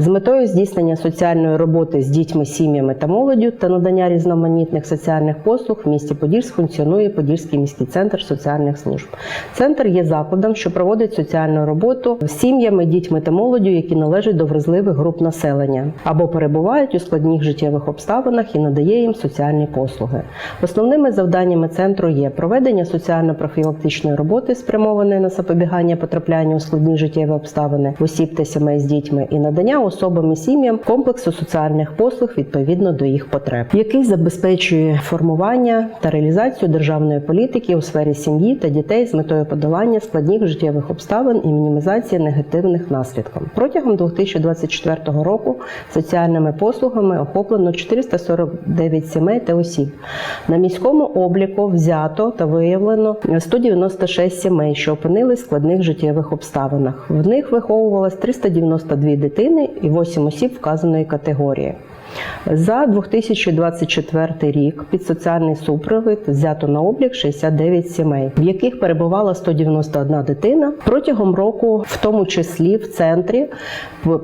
З метою здійснення соціальної роботи з дітьми, сім'ями та молоддю та надання різноманітних соціальних послуг в місті Подільськ функціонує Подільський міський центр соціальних служб. Центр є закладом, що проводить соціальну роботу з сім'ями, дітьми та молоддю, які належать до вразливих груп населення або перебувають у складних життєвих обставинах і надає їм соціальні послуги. Основними завданнями центру є проведення соціально-профілактичної роботи, спрямованої на запобігання потрапляння у складні життєві обставини осіб та сімей з дітьми, і надання особам і сім'ям комплексу соціальних послуг відповідно до їх потреб, який забезпечує формування та реалізацію державної політики у сфері сім'ї та дітей з метою подолання складних життєвих обставин і мінімізації негативних наслідків. Протягом 2024 року соціальними послугами охоплено 449 сімей та осіб. На міському обліку взято та виявлено 196 сімей, що опинились в складних життєвих обставинах. В них виховувалось 392 дитини і 8 осіб вказаної категорії. За 2024 рік під соціальний супровід взято на облік 69 сімей, в яких перебувала 191 дитина. Протягом року, в тому числі в центрі,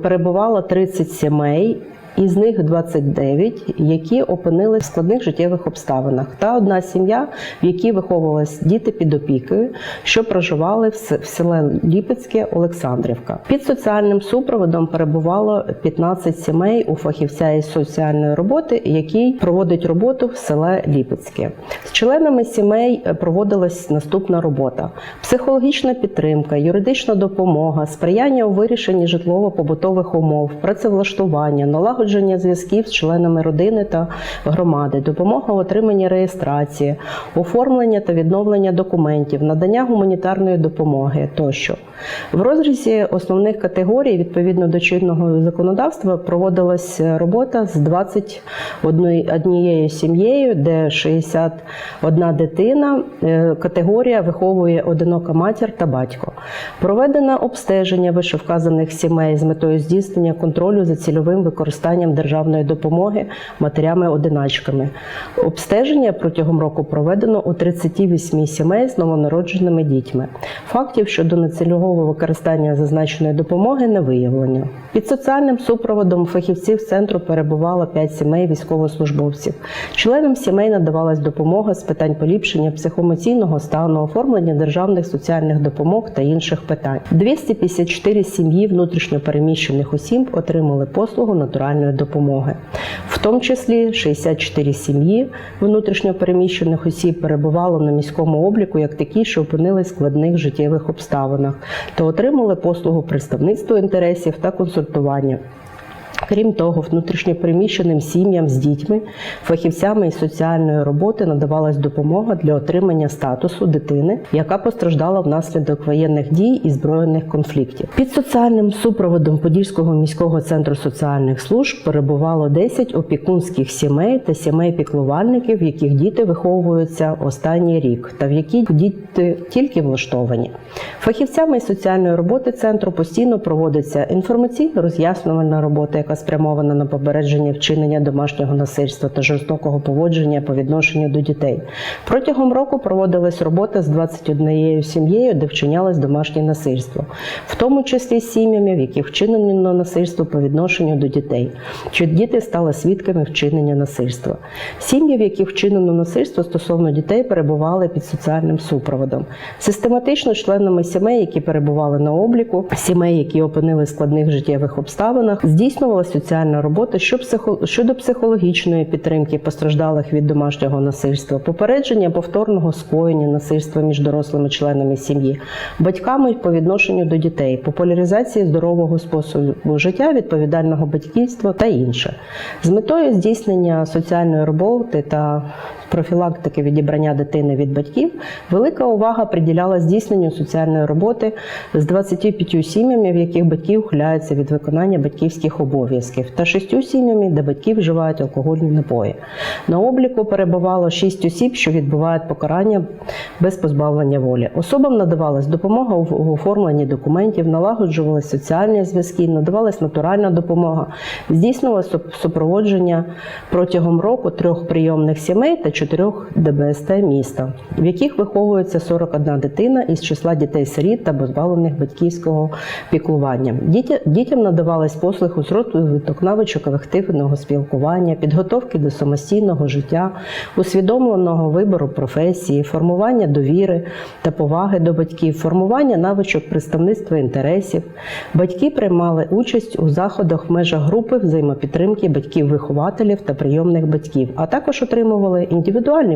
перебувало 30 сімей. Із них 29, які опинились в складних життєвих обставинах, та одна сім'я, в якій виховувались діти під опікою, що проживали в селі Ліпецьке Олександрівка. Під соціальним супроводом перебувало 15 сімей у фахівця із соціальної роботи, який проводить роботу в селе Ліпецьке. З членами сімей е, проводилась наступна робота: психологічна підтримка, юридична допомога, сприяння у вирішенні житлово-побутових умов, працевлаштування, налагодження зв'язків з членами родини та громади, допомога в отриманні реєстрації, оформлення та відновлення документів, надання гуманітарної допомоги тощо. В розрізі основних категорій відповідно до чинного законодавства проводилась робота з 21 сім'єю, де 61 дитина. Е, Категорія виховує одинока матір та батько. Проведено обстеження вищевказаних сімей з метою здійснення контролю за цільовим використанням державної допомоги матерями-одиначками. Обстеження протягом року проведено у 38 сімей з новонародженими дітьми. Фактів щодо нецільового використання зазначеної допомоги не виявлено. Під соціальним супроводом фахівців центру перебувало 5 сімей військовослужбовців. Членам сімей надавалась допомога з питань поліпшення психоемоційного стану, оформлення державних соціальних допомог та інших питань. 254 сім'ї внутрішньопереміщених осіб отримали послугу натуральної допомоги, в тому числі 64 сім'ї внутрішньопереміщених осіб перебувало на міському обліку як такі, що опинились в складних життєвих обставинах, та отримали послугу представництва інтересів та консультування. Крім того, внутрішньопереміщеним сім'ям з дітьми, фахівцями із соціальної роботи надавалась допомога для отримання статусу дитини, яка постраждала внаслідок воєнних дій і збройних конфліктів. Під соціальним супроводом Подільського міського центру соціальних служб перебувало 10 опікунських сімей та сімей піклувальників, в яких діти виховуються останній рік, та в яких діти тільки влаштовані. Фахівцями із соціальної роботи центру постійно проводиться інформаційно-роз'яснювальна робота, яка спрямована на попередження вчинення домашнього насильства та жорстокого поводження по відношенню до дітей. Протягом року проводилась робота з 21 сім'єю, де вчинялось домашнє насильство, в тому числі з сім'ями, в яких вчинено насильство по відношенню до дітей, чи діти стали свідками вчинення насильства. Сім'ї, в яких вчинено насильство стосовно дітей, перебували під соціальним супроводом. Систематично членами сімей, які перебували на обліку, сімей, які опинилися в складних життєвих обставинах, здійснювалася соціальна робота щодо психологічної підтримки постраждалих від домашнього насильства, попередження повторного скоєння насильства між дорослими членами сім'ї, батьками по відношенню до дітей, популяризації здорового способу життя, відповідального батьківства та інше. З метою здійснення соціальної роботи та профілактики відібрання дитини від батьків велика увага приділяла здійсненню соціальної роботи з 25 сім'ями, в яких батьки ухиляються від виконання батьківських обов'язків, та 6 сім'ями, де батьки вживають алкогольні напої. На обліку перебувало 6 осіб, що відбувають покарання без позбавлення волі. Особам надавалась допомога в оформленні документів, налагоджувалися соціальні зв'язки, надавалась натуральна допомога, здійснювалося супроводження протягом року трьох прийомних сімей та чотирьох ДБСТ міста, в яких виховується 41 дитина із числа дітей-сиріт та позбавлених батьківського піклування. Дітя- Дітям надавались послуги з розвиток навичок колективного спілкування, підготовки до самостійного життя, усвідомленого вибору професії, формування довіри та поваги до батьків, формування навичок представництва інтересів. Батьки приймали участь у заходах в межах групи взаємопідтримки батьків-вихователів та прийомних батьків, а також отримували індивідуальні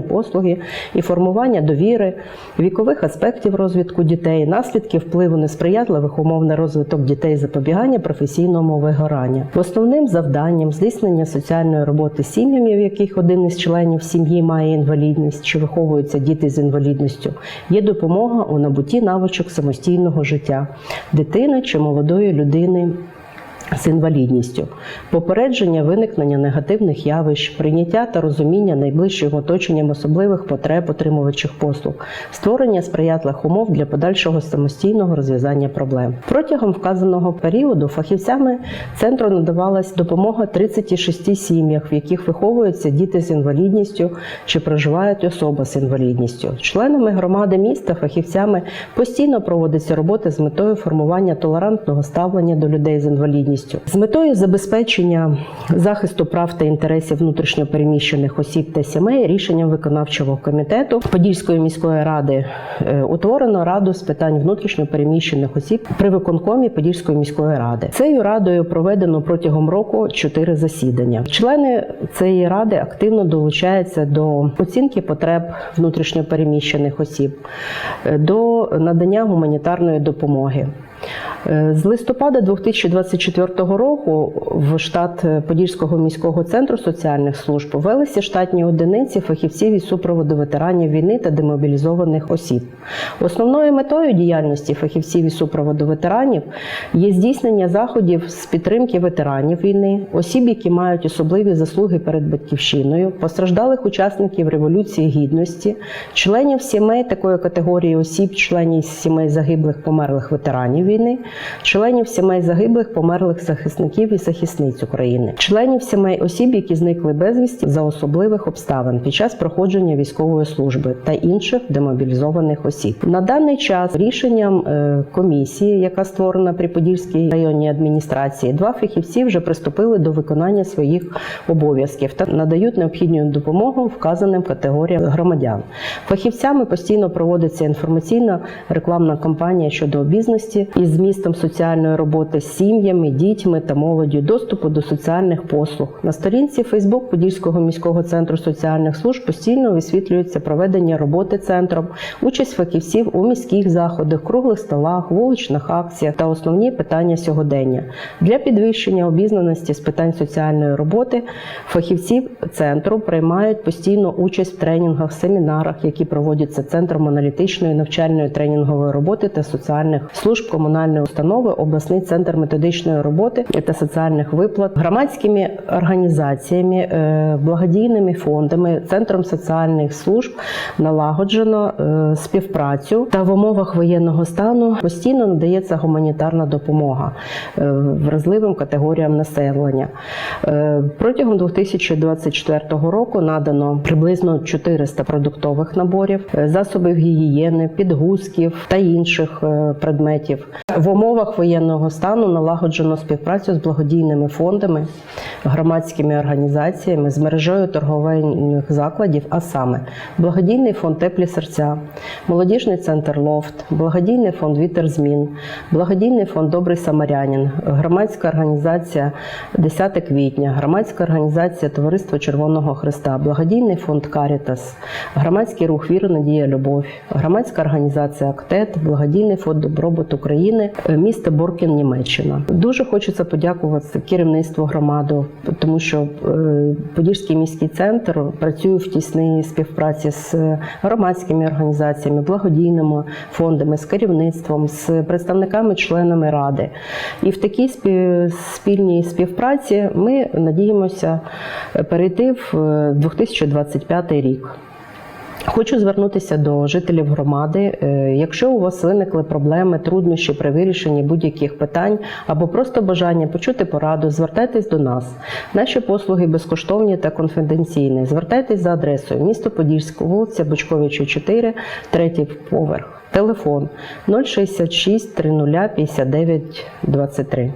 послуги і формування довіри, вікових аспектів розвитку дітей, наслідків впливу несприятливих умов на розвиток дітей, запобігання професійному вигоранню. Основним завданням здійснення соціальної роботи сім'ями, в яких один із членів сім'ї має інвалідність чи виховуються діти з інвалідністю, є допомога у набутті навичок самостійного життя дитини чи молодої людини з інвалідністю, попередження виникнення негативних явищ, прийняття та розуміння найближчим оточенням особливих потреб отримувачів послуг, створення сприятливих умов для подальшого самостійного розв'язання проблем. Протягом вказаного періоду фахівцями центру надавалась допомога 36 сім'ях, в яких виховуються діти з інвалідністю чи проживають особи з інвалідністю. Членами громади міста фахівцями постійно проводиться робота з метою формування толерантного ставлення до людей з інвалідністю, з метою забезпечення захисту прав та інтересів внутрішньопереміщених осіб та сімей рішенням виконавчого комітету Подільської міської ради е, утворено раду з питань внутрішньопереміщених осіб при виконкомі Подільської міської ради. Цією радою проведено протягом року чотири засідання. Члени цієї ради активно долучаються до оцінки потреб внутрішньопереміщених осіб, е, до надання гуманітарної допомоги. Е, З листопада 2024 року в штат Подільського міського центру соціальних служб ввелися штатні одиниці фахівців із супроводу ветеранів війни та демобілізованих осіб. Основною метою діяльності фахівців із супроводу ветеранів є здійснення заходів з підтримки ветеранів війни, осіб, які мають особливі заслуги перед батьківщиною, постраждалих учасників Революції Гідності, членів сімей такої категорії осіб, членів сімей загиблих померлих ветеранів війни, членів сімей загиблих померлих захисників і захисниць України, членів сімей осіб, які зникли безвісті за особливих обставин під час проходження військової служби та інших демобілізованих осіб. На даний час рішенням е, комісії, яка створена при Подільській районній адміністрації, два фахівці вже приступили до виконання своїх обов'язків та надають необхідну допомогу вказаним категоріям громадян. Фахівцями постійно проводиться інформаційна рекламна кампанія щодо обізності із змістом соціальної роботи з сім'ями, дітьми та молоддю, доступу до соціальних послуг. На сторінці Фейсбук Подільського міського центру соціальних служб постійно висвітлюється проведення роботи центром, участь фахівців у міських заходах, круглих столах, вуличних акціях та основні питання сьогодення. Для підвищення обізнаності з питань соціальної роботи фахівці центру приймають постійно участь в тренінгах, семінарах, які проводяться центром аналітичної навчальної тренінгової роботи та соціальних служб комунальної установи, обласний центр методичної роботи та соціальних виплат, громадськими організаціями, е, благодійними фондами, центром соціальних служб налагоджено е, співпрацю та в умовах воєнного стану постійно надається гуманітарна допомога е, вразливим категоріям населення. Протягом 2024 року надано приблизно 400 продуктових наборів, засобів гігієни, підгузків та інших предметів. В умовах воєнного стану налагоджено співпрацю з благодійними фондами, громадськими організаціями з мережею торговельних закладів, а саме благодійний фонд Теплі серця, молодіжний центр Лофт, благодійний фонд Вітер змін, благодійний фонд Добрий Самарянин, громадська організація 10 квітня, громадська організація Товариство Червоного Христа, благодійний фонд Карітас, громадський рух Віра, Надія, Любов, громадська організація Актет, благодійний фонд Добробут України, е, місто Боркін, Німеччина. Дуже хочеться подякувати керівництву громади, тому що е, Подільський міський центр працює в тісній співпраці з громадськими організаціями, благодійними фондами, з керівництвом, з представниками членами ради. І в такій спільній співпраці ми надіємося перейти в е, 2025 рік. Хочу звернутися до жителів громади. Е, Якщо у вас виникли проблеми, труднощі при вирішенні будь-яких питань або просто бажання почути пораду, звертайтесь до нас. Наші послуги безкоштовні та конфіденційні. Звертайтесь за адресою місто Подільськ, вулиця Бочковича, 4, третій поверх. Телефон 066 30 59 23.